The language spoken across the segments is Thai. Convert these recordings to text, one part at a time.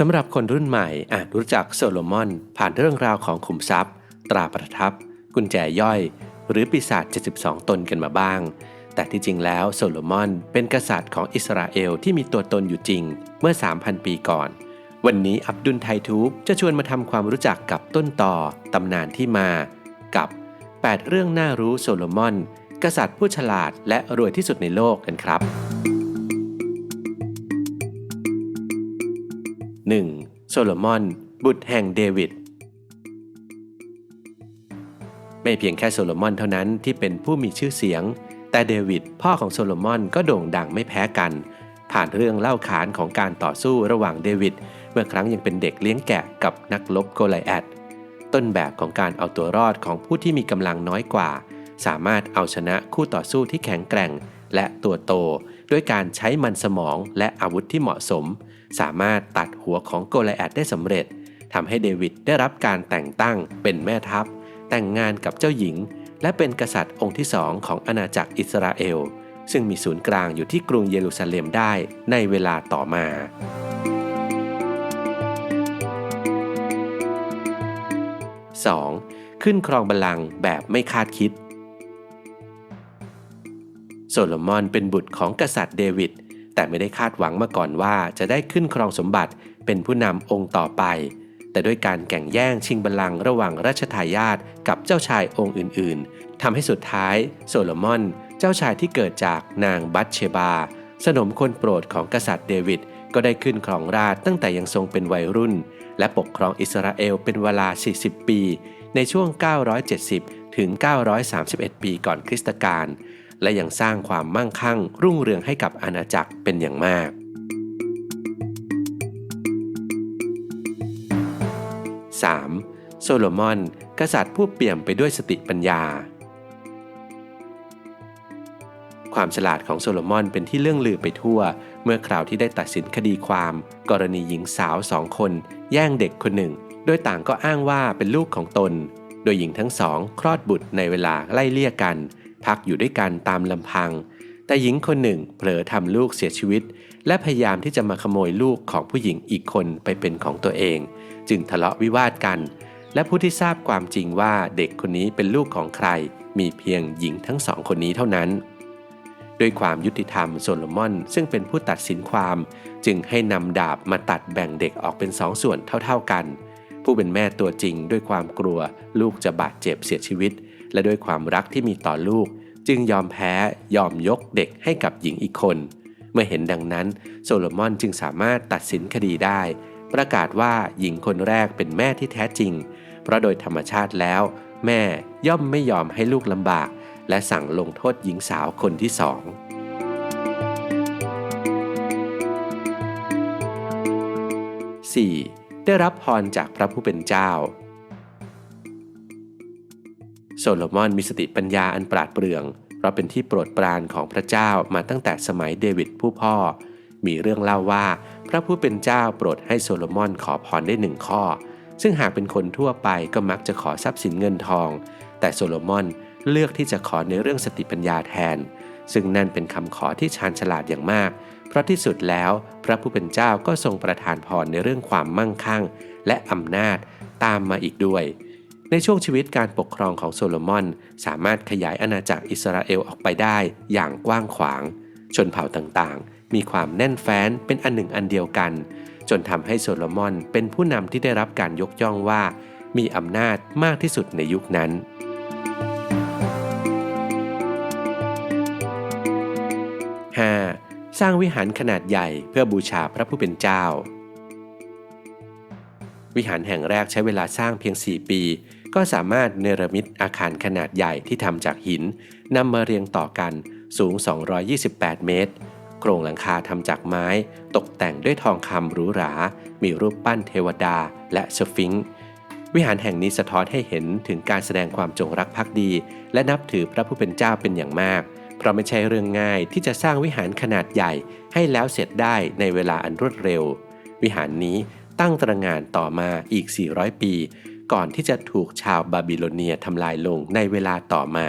สำหรับคนรุ่นใหม่อาจรู้จักโซโลมอนผ่านเรื่องราวของขุมทรัพย์ ตราประทับ กุญแจย่อย หรือปีศาจ 72 ตนกันมาบ้าง แต่ที่จริงแล้วโซโลมอนเป็นกษัตริย์ของอิสราเอลที่มีตัวตนอยู่จริงเมื่อ 3,000 ปีก่อน วันนี้อับดุลไททูบจะชวนมาทำความรู้จักกับต้นต่อตำนานที่มา กับ 8 เรื่องน่ารู้โซโลมอน กษัตริย์ผู้ฉลาดและรวยที่สุดในโลกกันครับ โซโลมอน บุตรแห่งเดวิด ไม่เพียงแค่โซโลมอนเท่านั้นที่เป็นผู้มีชื่อเสียง แต่เดวิดพ่อของโซโลมอนก็โด่งดังไม่แพ้กัน ผ่านเรื่องเล่าขานของการต่อสู้ระหว่างเดวิดเมื่อครั้งยังเป็นเด็กเลี้ยงแกะกับนักลบโกไลแอดต้นแบบของการเอาตัวรอดของผู้ที่มีกำลังน้อยกว่า สามารถเอาชนะคู่ต่อสู้ที่แข็งแกร่ง และตัวโต ด้วยการใช้มันสมองและอาวุธที่เหมาะสม สามารถตัดหัวของโกไลแอดได้สำเร็จทำให้เดวิดได้รับการแต่งตั้งเป็นแม่ทัพ แต่งงานกับเจ้าหญิง และเป็นกษัตริย์องค์ที่สองของอาณาจักรอิสราเอล ซึ่งมีศูนย์กลางอยู่ที่กรุงเยรูซาเล็มได้ในเวลาต่อมา 2. ขึ้นครองบัลลังก์แบบไม่คาดคิด โซโลมอนเป็นบุตรของกษัตริย์เดวิด แต่ไม่ได้คาดหวังมาก่อนว่าจะได้ขึ้นครองสมบัติเป็นผู้นำองค์ต่อไป แต่ด้วยการแข่งแย่งชิงบัลลังก์ระหว่างราชทายาทกับเจ้าชายองค์อื่นๆทำให้สุดท้ายโซโลมอน เจ้าชายที่เกิดจากนางบัตเชบา สนมคนโปรดของกษัตริย์เดวิดก็ได้ขึ้นครองราชตั้งแต่ยังทรงเป็นวัยรุ่น และปกครองอิสราเอลเป็นเวลา 40 ปี ในช่วง 970 ถึง 931 ปีก่อนคริสตกาล และยังสร้างความมั่งคั่ง รุ่งเรืองให้กับอาณาจักรเป็นอย่างมาก 3. โซโลมอน กษัตริย์ผู้เปี่ยมไปด้วยสติปัญญา ความฉลาดของโซโลมอนเป็นที่เรื่องลือไปทั่ว เมื่อคราวที่ได้ตัดสินคดีความ กรณีหญิงสาวสองคน แย่งเด็กคนหนึ่ง โดยต่างก็อ้างว่าเป็นลูกของตน โดยหญิงทั้งสอง คลอดบุตรในเวลาไล่เลี่ยกัน พักอยู่ด้วยกันตามลำพัง แต่หญิงคนหนึ่งเผลอทำลูกเสียชีวิต และพยายามที่จะมาขโมยลูกของผู้หญิงอีกคนไปเป็นของตัวเอง จึงทะเลาะวิวาทกัน และผู้ที่ทราบความจริงว่าเด็กคนนี้เป็นลูกของใคร มีเพียงหญิงทั้งสองคนนี้เท่านั้นด้วยความยุติธรรมโซโลมอนซึ่งเป็นผู้ตัดสินความ จึงให้นำดาบมาตัดแบ่งเด็กออกเป็นสองส่วนเท่าๆกัน ผู้เป็นแม่ตัวจริงด้วยความกลัว ลูกจะบาดเจ็บเสียชีวิต และด้วยความรักที่มีต่อลูก จึงยอมแพ้ยอมยกเด็กให้กับหญิงอีกคน เมื่อเห็นดังนั้น โซโลมอนจึงสามารถตัดสินคดีได้ ประกาศว่าหญิงคนแรกเป็นแม่ที่แท้จริง เพราะโดยธรรมชาติแล้ว แม่ย่อมไม่ยอมให้ลูกลำบาก และสั่งลงโทษหญิงสาวคนที่สอง 4. ได้รับพรจากพระผู้เป็นเจ้า โลมอนมีสติปัญญาอันปราดเปรื่อง เพราะเป็นที่โปรดปรานของพระเจ้ามาตั้งแต่สมัยเดวิดผู้พ่อ มีเรื่องเล่าว่า พระผู้เป็นเจ้าโปรดให้โซโลมอนขอพรได้หนึ่งข้อ ซึ่งหากเป็นคนทั่วไปก็มักจะขอทรัพย์สินเงินทอง แต่โซโลมอนเลือกที่จะขอในเรื่องสติปัญญาแทน ซึ่งนั่นเป็นคำขอที่ชาญฉลาดอย่างมาก เพราะที่สุดแล้ว พระผู้เป็นเจ้าก็ทรงประทานพรในเรื่องความมั่งคั่ง และอำนาจตามมาอีกด้วย ในช่วงชีวิตการปกครองของโซโลมอน สามารถขยายอาณาจักรอิสราเอลออกไปได้อย่างกว้างขวาง ชนเผ่าต่างๆ มีความแน่นแฟ้นเป็นอันหนึ่งอันเดียวกัน จนทำให้โซโลมอนเป็นผู้นำที่ได้รับการยกย่องว่า มีอำนาจมากที่สุดในยุคนั้น 5. สร้างวิหารขนาดใหญ่เพื่อบูชาพระผู้เป็นเจ้า วิหารแห่งแรกใช้เวลาสร้างเพียง 4 ปี ก็สามารถเนรมิตอาคารขนาดใหญ่ที่ทำจากหินนำมาเรียงต่อกันสูง 228 เมตร โครงหลังคาทำจากไม้ ตกแต่งด้วยทองคำหรูหรา มีรูปปั้นเทวดาและสฟิงค์วิหารแห่งนี้สะท้อนให้เห็นถึงการแสดงความจงรักภักดี และนับถือพระผู้เป็นเจ้าเป็นอย่างมาก เพราะไม่ใช่เรื่องง่ายที่จะสร้างวิหารขนาดใหญ่ให้แล้วเสร็จได้ในเวลาอันรวดเร็ว วิหารนี้ตั้งตระงานต่อมาอีก 400 ปี ก่อนที่จะถูกชาวบาบิโลเนียทำลายลงในเวลาต่อมา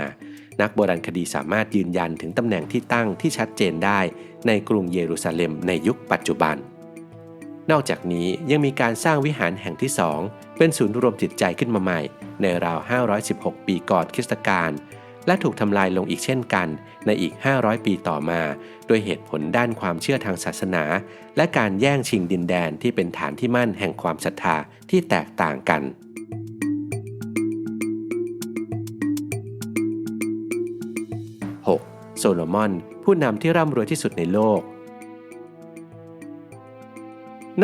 นักโบราณคดีสามารถยืนยันถึงตำแหน่งที่ตั้งที่ชัดเจนได้ในกรุงเยรูซาเล็มในยุคปัจจุบัน นอกจากนี้ยังมีการสร้างวิหารแห่งที่สองเป็นศูนย์รวมจิตใจขึ้นมาใหม่ ในราว 516 ปีก่อนคริสตกาลและถูกทำลายลงอีกเช่นกัน ในอีก 500 ปีต่อมา ด้วยเหตุผลด้านความเชื่อทางศาสนา และการแย่งชิงดินแดนที่เป็นฐานที่มั่นแห่งความศรัทธาที่แตกต่างกัน โซโลมอน ผู้นำที่ร่ำรวยที่สุดในโลก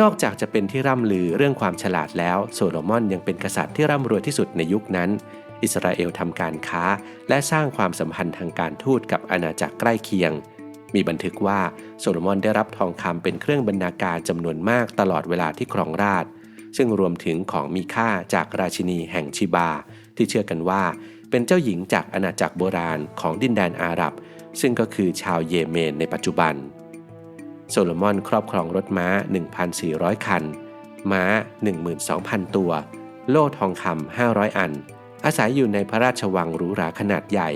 นอกจากจะเป็นที่ร่ำลือเรื่องความฉลาดแล้ว โซโลมอนยังเป็นกษัตริย์ที่ร่ำรวยที่สุดในยุคนั้น อิสราเอลทำการค้า และสร้างความสัมพันธ์ทางการทูตกับอาณาจักรใกล้เคียง มีบันทึกว่าโซโลมอนได้รับทองคำเป็นเครื่องบรรณาการจำนวนมากตลอดเวลาที่ครองราชซึ่งรวมถึงของมีค่าจากราชินีแห่งชิบา ที่เชื่อกันว่า เป็นเจ้าหญิงจากอาณาจักรโบราณของดินแดนอาหรับ ซึ่งก็คือชาวเยเมนในปัจจุบัน โซโลมอนครอบครองรถม้า 1,400 คัน ม้า 12,000 ตัว โล่ทองคำ 500 อัน อาศัยอยู่ในพระราชวังหรูหราขนาดใหญ่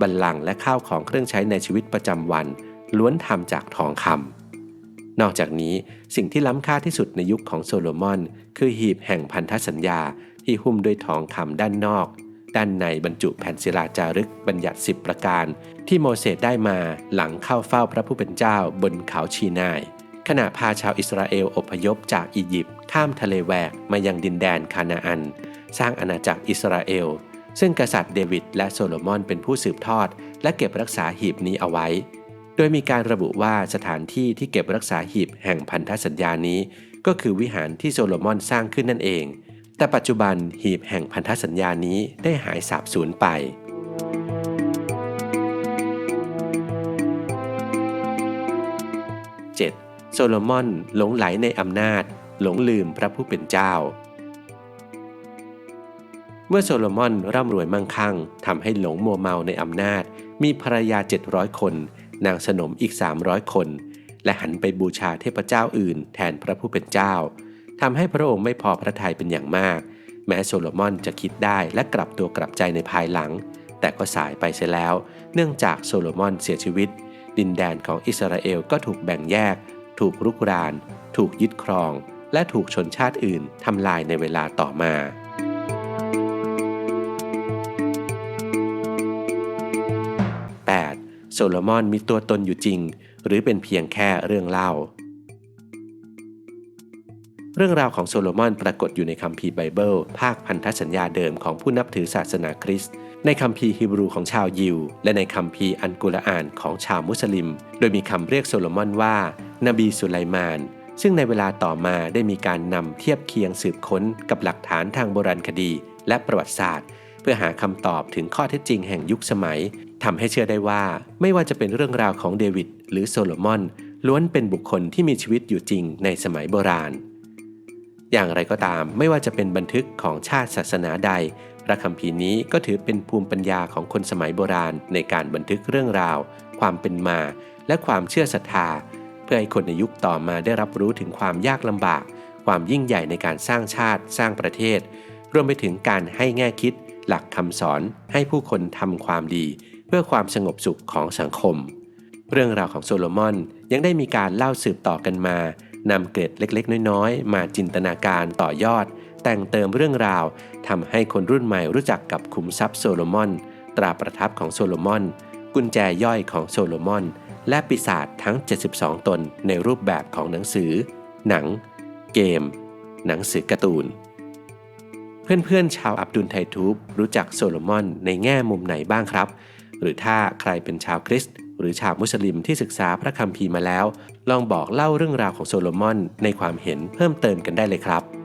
บัลลังก์และข้าวของเครื่องใช้ในชีวิตประจำวัน ล้วนทำจากทองคำ นอกจากนี้สิ่งที่ล้ำค่าที่สุดในยุคของโซโลมอน คือหีบแห่งพันธสัญญาที่หุ้มด้วยทองคำด้านนอก ด้านในบรรจุแผ่นศิลาจารึกบัญญัติสิบประการ ที่โมเสสได้มาหลังเข้าเฝ้าพระผู้เป็นเจ้าบนเขาชีนาย ขณะพาชาวอิสราเอลอพยพจากอียิปต์ข้ามทะเลแหวกมายังดินแดนคานาอัน สร้างอาณาจักรอิสราเอล ซึ่งกษัตริย์เดวิดและโซโลมอนเป็นผู้สืบทอด และเก็บรักษาหีบนี้เอาไว้ โดยมีการระบุว่าสถานที่ที่เก็บรักษาหีบแห่งพันธสัญญานี้ ก็คือวิหารที่โซโลมอนสร้างขึ้นนั่นเอง แต่ปัจจุบันหีบแห่งพันธสัญญานี้ได้หายสาบสูญไป 7. โซโลมอนหลงไหลในอำนาจ หลงลืมพระผู้เป็นเจ้า เมื่อโซโลมอนร่ำรวยมั่งคั่งทำให้หลงมัวเมาในอำนาจ มีภรรยา 700 คน นางสนมอีก 300 คน และหันไปบูชาเทพเจ้าอื่นแทนพระผู้เป็นเจ้า ทำให้พระองค์ไม่พอพระทัยเป็นอย่างมาก แม้โซโลมอนจะคิดได้และกลับตัวกลับใจในภายหลัง แต่ก็สายไปเสียแล้ว เนื่องจากโซโลมอนเสียชีวิต ดินแดนของอิสราเอลก็ถูกแบ่งแยก ถูกรุกราน ถูกยึดครอง และถูกชนชาติอื่นทำลายในเวลาต่อมา 8. โซโลมอนมีตัวตนอยู่จริง หรือเป็นเพียงแค่เรื่องเล่า เรื่องราวของโซโลมอนปรากฏอยู่ในคัมภีร์ไบเบิล ภาคพันธสัญญาเดิมของผู้นับถือศาสนาคริสต์ ในคัมภีร์ฮีบรูของชาวยิว และในคัมภีร์อันกุรอานของชาวมุสลิม โดยมีคำเรียกโซโลมอนว่า นบีสุไลมาน ซึ่งในเวลาต่อมาได้มีการนำเทียบเคียงสืบค้นกับหลักฐานทางโบราณคดี และประวัติศาสตร์ เพื่อหาคำตอบถึงข้อเท็จจริงแห่งยุคสมัยทำให้เชื่อได้ว่าไม่ว่าจะเป็นเรื่องราวของเดวิดหรือโซโลมอนล้วนเป็นบุคคลที่มีชีวิตอยู่จริงในสมัยโบราณ อย่างไรก็ตาม ไม่ว่าจะเป็นบันทึกของชาติศาสนาใดพระคัมภีร์นี้ก็ถือเป็นภูมิปัญญาของคนสมัยโบราณ ในการบันทึกเรื่องราว ความเป็นมา และความเชื่อศรัทธา เพื่อให้คนในยุคต่อมาได้รับรู้ถึงความยากลำบาก ความยิ่งใหญ่ในการสร้างชาติ สร้างประเทศ รวมไปถึงการให้แง่คิด หลักคำสอนให้ผู้คนทำความดี เพื่อความสงบสุขของสังคม เรื่องราวของโซโลมอนยังได้มีการเล่าสืบต่อกันมา นำเกร็ดเล็กๆ น้อยๆ มาจินตนาการต่อยอด แต่งเติมเรื่องราวทำให้คนรุ่นใหม่รู้จักกับขุมทรัพย์โซโลมอน ตราประทับของโซโลมอน กุญแจย่อยของโซโลมอน และปีศาจทั้ง 72 ตนในรูปแบบของหนังสือ หนัง เกม หนังสือการ์ตูน เพื่อนๆ ชาวอับดุลไททูบรู้จักโซโลมอนในแง่มุมไหนบ้างครับ หรือถ้าใครเป็นชาวคริสต์ หรือชาวมุสลิมที่ศึกษาพระคัมภีร์มาแล้ว ลองบอกเล่าเรื่องราวของโซโลมอนในความเห็นเพิ่มเติมกันได้เลยครับ